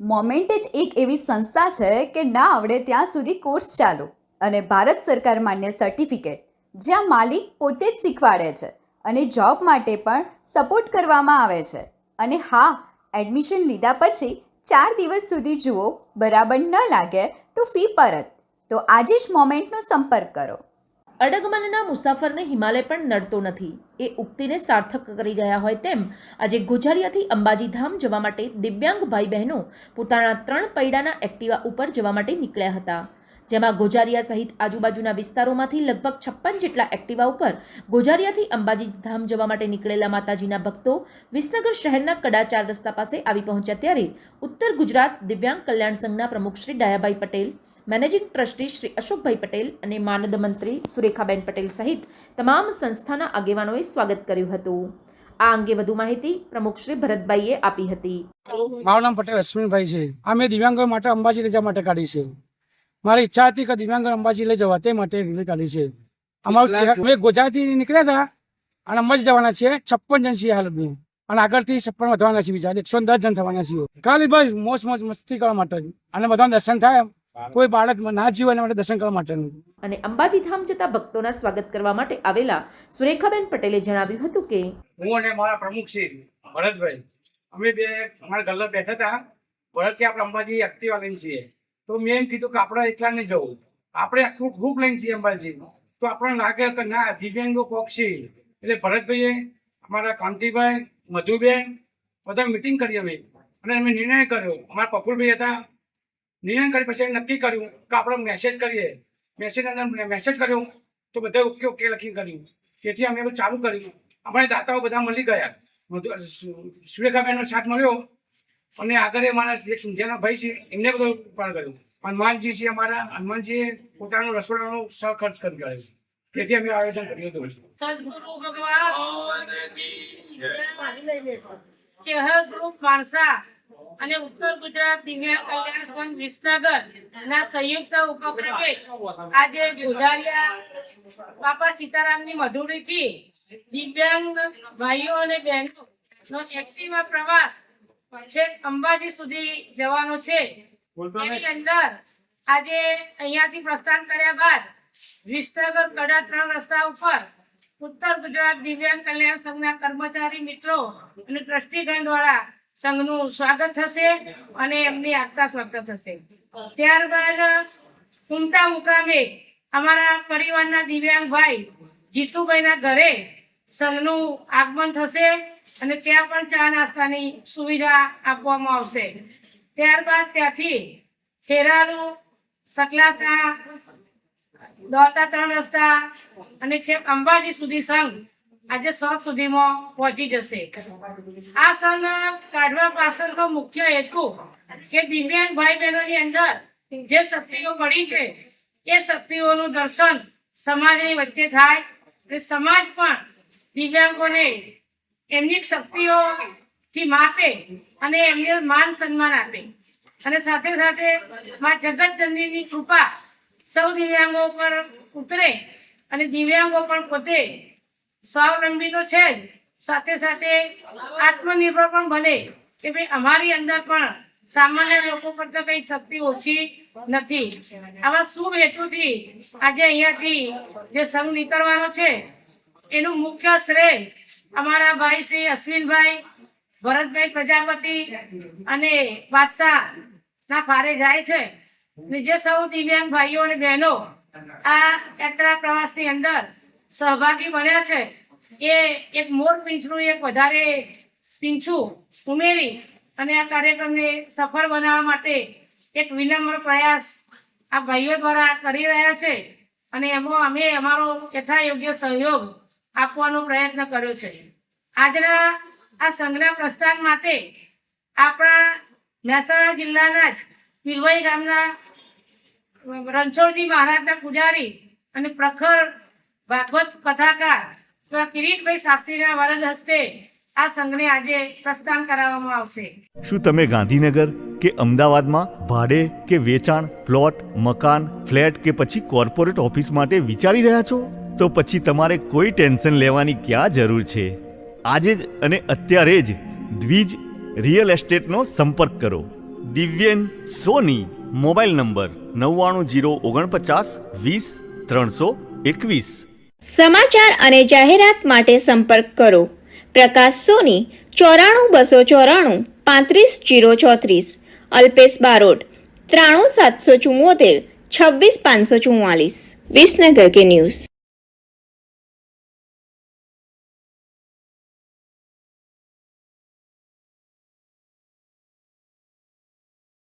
Moment જ એક એવી સંસ્થા છે કે ના આવડે ત્યાં સુધી કોર્સ ચાલુ અને ભારત સરકાર માન્ય સર્ટિફિકેટ જ્યાં માલિક પોતે જ શીખવાડે છે અને જોબ માટે પણ સપોર્ટ કરવામાં આવે છે. અને હા એડમિશન લીધા પછી ચાર દિવસ સુધી જુઓ, બરાબર ન લાગે તો ફી પરત. તો આજે જ મોમેન્ટનો સંપર્ક કરો. અડગમનના મુસાફરને હિમાલય પણ નડતો નથી. એ ઉક્તિને સાર્થક કરી ગયા હોય તેમ, આજે ગુજારિયાથી અંબાજી ધામ જવા માટે દિવ્યાંગ ભાઈ બહેનો પોતાના ત્રણ પૈડાના એક્ટિવા ઉપર જવા માટે નીકળ્યા હતા. જેમાં ગોજારિયા સહિત આજુબાજુના વિસ્તારોમાંથી લગભગ છપ્પન જેટલા એક્ટિવા ઉપર ગોજારિયાથી અંબાજી ધામ જવા માટે નીકળેલા માતાજીના ભક્તો વિસનગર શહેરના કડા ચાર રસ્તા પાસે આવી પહોંચ્યા ત્યારે ઉત્તર ગુજરાત દિવ્યાંગ કલ્યાણ સંઘના પ્રમુખ શ્રી ડાયાભાઈ પટેલ, મેનેજિંગ ટ્રસ્ટી શ્રી અશોકભાઈ પટેલ અને માનદ મંત્રી સુરેખાબેન પટેલ સહિત તમામ સંસ્થાના આગેવાનોએ સ્વાગત કર્યું હતું. આ અંગે વધુ માહિતી પ્રમુખ શ્રી ભરતભાઈએ આપી હતી. મારું નામ પટેલ અશ્વિનભાઈ છે. અમે દિવ્યાંગો માટે અંબાજી રજા માટે કાઢી છે. મારી ઈચ્છા હતી કે દિવ્યાંગ અંબાજી લઈ જવા તે માટે રેલી કાઢી છે. અમારું અમે ગુજરાતી નીકળ્યા હતા અને અંબાજી જવાના છીએ છપ્પન જણ છીએ હાલ અને આગળથી છપ્પન વધવાના છીએ બીજા એકસો દસ જણ થવાના છીએ. ખાલી બસ મોજ મોજ મસ્તી કરવા માટે. અને બધાને દર્શન થાય કોઈ બાળક ના જીવ એના માટે દર્શન કરવા માટેનું અને અંબાજી ધામ જતા ભક્તોના સ્વાગત કરવા માટે આવેલા સુરેખાબેન પટેલે જણાવ્યું હતું કે હું અને મારા પ્રમુખ શ્રી ભરતભાઈ. અમે બે અમારા ગલ્લા બેઠા હતા ભરત કે આપણે અંબાજી એક્ટિવા લઈને છીએ. તો મેં એમ કીધું કે આપણે એકલા નહીં જવું. આપણે આખું ગ્રુપ લઈને છીએ અંબાજી. તો આપણને લાગે કે ના, દિવ્યાંગો કોક છે. એટલે ભરતભાઈએ, અમારા કાંતિભાઈ, મધુબેન બધા મિટિંગ કરી અમે. અને અમે નિર્ણય કર્યો. અમારા પપુલભાઈ હતા. નિર્ણય કરી પછી નક્કી કર્યું કે આપણે મેસેજ કરીએ. મેસેજ અંદર મેસેજ કર્યો તો બધા ઓકે ઓકે લખીને કર્યું. તેથી અમે ચાલુ કર્યું. અમારે દાતાઓ બધા મળી ગયા. મધુ સુરેખાબેનનો સાથ મળ્યો. અને આગળ મારા એક સુંધિયાના ભાઈ છે, એમને બધું પણ કર્યું. હનુમાનજી છે અમારા, હનુમાનજીએ પોતાનું રસોડાનો સહખર્ચ કરી કર્યો તેથી અમે આયોજન કર્યું હતું. અને ઉત્તર ગુજરાત દિવ્યાંગ કલ્યાણ સંઘ વિસનગર ના સંયુક્ત ઉપક્રમે આજે ગોધારિયા બાપા સીતારામની મધુરીથી દિવ્યાંગ ભાઈઓ અને બહેનો નો એક્ટિવા પ્રવાસ છેક અંબાજી સુધી જવાનો છે. એની અંદર આજે અહીંયાથી પ્રસ્થાન કર્યા બાદ વિસનગર કડા ત્રણ રસ્તા ઉપર ઉત્તર ગુજરાત દિવ્યાંગ કલ્યાણ સંઘના કર્મચારી મિત્રો અને ટ્રસ્ટીગણ દ્વારા સંઘનું સ્વાગત થશે અને એમની આગતા સ્વાગત થશે. ત્યારબાદ કુમટા મુકામે અમારા પરિવારના દિવ્યાંગ ભાઈ જીતુભાઈના ઘરે સંઘનું આગમન થશે. અને ત્યાં પણ ચા નાસ્તાની સુવિધા આપવામાં આવશે. ત્યારબાદ ત્યાંથી ખેરાલુ, સકલાસણા દોડતા ત્રણ રસ્તા અને છેક અંબાજી સુધી સંઘ આજે સૌ સુધીમાં પહોંચી જશે. આ સંઘ કાઢવા પાછળનો મુખ્ય હેતુ કે દિવ્યાંગ ભાઈ બહેનોની અંદર જે શક્તિઓ પડી છે, એ શક્તિઓનું દર્શન સમાજની વચ્ચે થાય અને સમાજ પણ દિવ્યાંગોને એમની શક્તિઓથી માપે અને એમને માન સન્માન આપે. અને સાથે સાથે માં જગતજનનીની કૃપા સૌ દિવ્યાંગો પર ઉતરે અને દિવ્યાંગો પણ પોતે સ્વાવલંબી તો છે જ, સાથે સાથે આત્મનિર્ભર પણ બને કે ભાઈ અમારી અંદર પણ સામાન્ય લોકો કરતા કઈ શક્તિ ઓછી નથી. આવા શુભ હેતુથી આજે અહીંયાથી જે સંઘ નીકળવાનો છે, એનું મુખ્ય શ્રેય અમારા ભાઈ શ્રી અશ્વિનભાઈ, ભરતભાઈ પ્રજાપતિ અને બાદશાહ ના ફારે જાય છે. ને જે સૌ દિવ્યાંગ ભાઈઓ અને બહેનો આ યાત્રા પ્રવાસની અંદર સહભાગી બન્યા છે. એ એક મોર પીંછનું એક વધારે પીંછું ઉમેરી અને આ કાર્યક્રમને સફળ બનાવવા માટે એક વિનમ્ર પ્રયાસ આ ભાઈઓ દ્વારા કરી રહ્યા છે. અને એમાં અમે અમારો યથાયોગ્ય સહયોગ આપવાનો પ્રયત્ન કર્યો છે. આજના આ સંઘના પ્રસ્થાન માટે આપણા મહેસાણા જિલ્લાના જ તિલવાઈ ગામના રણછોડજી મહારાજના પૂજારી અને પ્રખર ભાગવત કથાકાર કિરીટભાઈ શાસ્ત્રીના વરદ હસ્તે આ સંઘને આજે પ્રસ્થાન કરાવવામાં આવશે. શું તમે ગાંધીનગર કે અમદાવાદમાં ભાડે કે વેચાણ, પ્લોટ, મકાન, ફ્લેટ કે પછી કોર્પોરેટ ઓફિસ માટે વિચારી રહ્યા છો? તો પછી તમારે કોઈ ટેન્શન લેવાની ક્યાં જરૂર છે? આજે જ અને અત્યારે જ દ્વિજ રિયલ એસ્ટેટનો સંપર્ક કરો. દિવ્યેન સોની, મોબાઈલ નંબર નવ્વાણું જીરો ઓગણપચાસ વીસ ત્રણસો એકવીસ. સમાચાર અને જાહેરાત માટે સંપર્ક કરો. પ્રકાશ સોની, ચોરાણું બસો ચોરાણું, પાંત્રીસ જીરો ચોત્રીસ. અલ્પેશ બારોટ, ત્રાણું સાતસો ચુમ્મોતેર છવ્વીસ પાંચસો ચુમ્માલીસ વિસનગર કે ન્યૂઝ.